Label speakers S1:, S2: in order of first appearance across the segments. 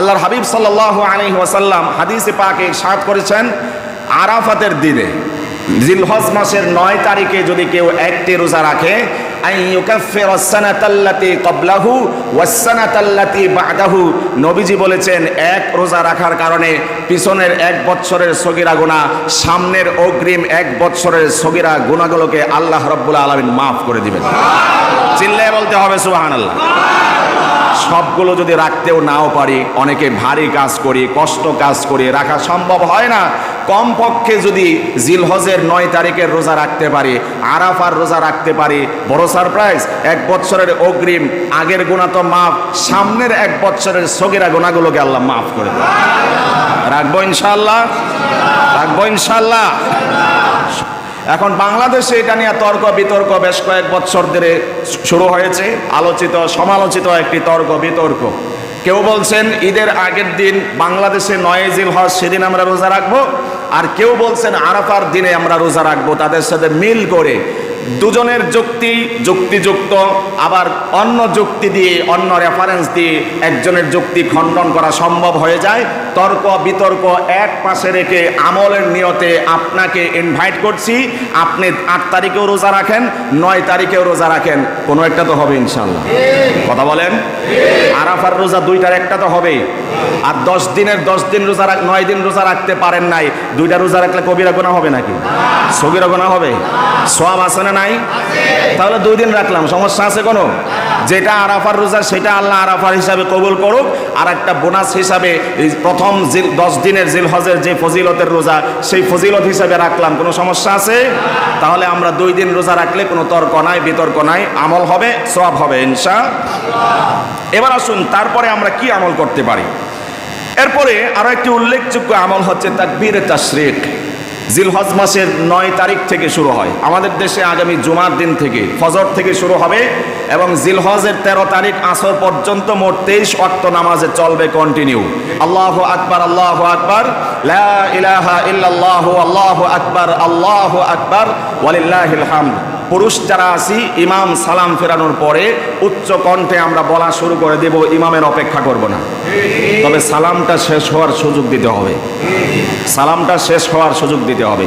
S1: আল্লাহর হাবিব সাল্লাহ আলী ওয়াসাল্লাম হাদিসে পাকে সাত করেছেন, আরাফাতের দিনে, জিলহজ মাসের নয় তারিখে যদি কেউ একটি রোজা রাখে নবীজি বলেছেন, এক রোজা রাখার কারণে পিছনের এক বৎসরের সগিরা সামনের অগ্রিম এক বৎসরের সগিরা আল্লাহ রাব্বুল মাফ করে দিবেন। চিল্লায় বলতে হবে সুবহানাল্লাহ। সবগুলো যদি রাখতেও নাও পারি, অনেকে ভারী কাজ করি, কষ্ট কাজ করি, রাখা সম্ভব হয় না। কমপক্ষে যদি জিলহজের নয় তারিখের রোজা রাখতে পারি, আরাফার রোজা রাখতে পারি, বড় সারপ্রাইজ এক বছরের অগ্রিম, আগের গুণা তো মাফ, সামনের এক বছরের সগেরা গুণাগুলোকে আল্লাহ মাফ করে দেয় রাখব ইনশাল্লাহ রাখব ইনশাল্লাহ এখন বাংলাদেশে এটা নিয়ে তর্ক বিতর্ক বেশ কয়েক বছর ধরে শুরু হয়েছে। আলোচিত, সমালোচিত একটি তর্ক, বিতর্ক। কেউ বলছেন, ঈদের আগের দিন বাংলাদেশে নয় জিল হজ, সেদিন আমরা রোজা রাখব। আর কেউ বলছেন, আরাফার দিনে আমরা রোজা রাখব, তাদের সাথে মিল করে। দুজনের যুক্তি যুক্তিযুক্ত, আবার অন্য যুক্তি দিয়ে, অন্য রেফারেন্স দিয়ে একজনের যুক্তি খণ্ডন করা সম্ভব হয়ে যায়। তর্ক, বিতর্ক এক পাশে রেখে আমলের নিয়তে আপনাকে ইনভাইট করছি। আপনি আট তারিখেও রোজা রাখেন, নয় তারিখেও রোজা রাখেন। কোনো একটা তো হবে ইনশাল্লাহ কথা বলেন? আরাফার রোজা দুইটার একটা তো হবেই আর দশ দিনের দশ দিন রোজা রাখ, নয় দিন রোজা রাখতে পারেন নাই। দুইটা রোজা রাখলে কবিরা গোনা হবে নাকি? সবিরা গোনা হবে? সব আছে না নাই? তাহলে দুই দিন রাখলাম, সমস্যা আছে কোনো? যেটা আরাফার রোজা, সেটা আল্লাহ আরাফার হিসাবে কবুল করুক। আর একটা বোনাস হিসাবে এই প্রথম জিল দশ দিনের জিল হজের যে ফজিলতের রোজা, সেই ফজিলত হিসাবে রাখলাম। কোনো সমস্যা আছে? তাহলে আমরা দুই দিন রোজা রাখলে কোনো তর্ক নাই, বিতর্ক নাই। আমল হবে সব হবে ইনশা এবার আসুন, তারপরে আমরা কি আমল করতে পারি? এরপরে আরও একটি উল্লেখযোগ্য আমল হচ্ছে তাকবীর তাশরিক জিলহজ মাসের নয় তারিখ থেকে শুরু হয়। আমাদের দেশে আগামী জুমার দিন থেকে ফজর থেকে শুরু হবে এবং জিলহজের তেরো তারিখ আসর পর্যন্ত মোট তেইশ অক্ত নামাজে চলবে কন্টিনিউ আল্লাহ আকবর আল্লাহ আকবর। ইলাহা আল্লাহ আকবার আল্লাহ আকবার। ওয়ালিল্লাহিল হামদ। পুরুষ যারা আছি, ইমাম সালাম ফেরানোর পরে উচ্চ কণ্ঠে আমরা বলা শুরু করে দেব, ইমামের অপেক্ষা করব না। তবে সালামটা শেষ হওয়ার সুযোগ দিতে হবে। সালামটা শেষ হওয়ার সুযোগ দিতে হবে।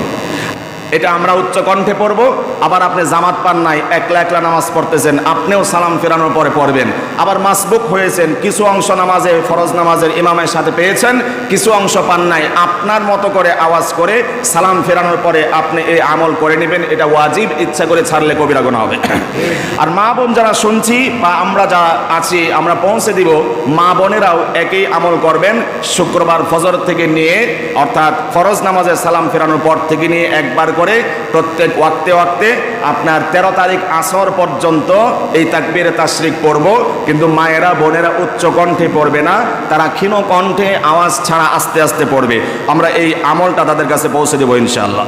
S1: এটা আমরা উচ্চ কণ্ঠে পড়ব। আবার আপনি জামাত পান নাই, একলা একলা নামাজ পড়তেছেন, আপনিও সালাম ফেরানোর পরে পড়বেন। আবার মাসবুক হয়েছেন, কিছু অংশ নামাজে, ফরজ নামাজের ইমামের সাথে পেয়েছেন, কিছু অংশ পান নাই। আপনার মতো করে আওয়াজ করে সালাম ফেরানোর পরে আপনি এই আমল করে নেবেন, এটা ওয়াজিব, ইচ্ছা করে ছাড়লে কবিরা গোনা হবে। আর মা বোন যারা শুনছি বা আমরা যারা আছি, আমরা পৌঁছে দিব, মা বোনেরাও একই আমল করবেন, শুক্রবার ফজর থেকে নিয়ে, অর্থাৎ ফরজ নামাজের সালাম ফেরানোর পর থেকে নিয়ে একবার করে প্রত্যেক ওয়াক্তে ওয়াক্তে আপনার তেরো তারিখ আসর পর্যন্ত এই তাকবির তাশরিক পড়ব। কিন্তু মায়েরা, বোনেরা উচ্চ কণ্ঠে পড়বে না। তারা ক্ষীণ কণ্ঠে আওয়াজ ছাড়া আস্তে আস্তে পড়বে। আমরা এই আমলটা তাদের কাছে পৌঁছে দেবো ইনশাআল্লাহ।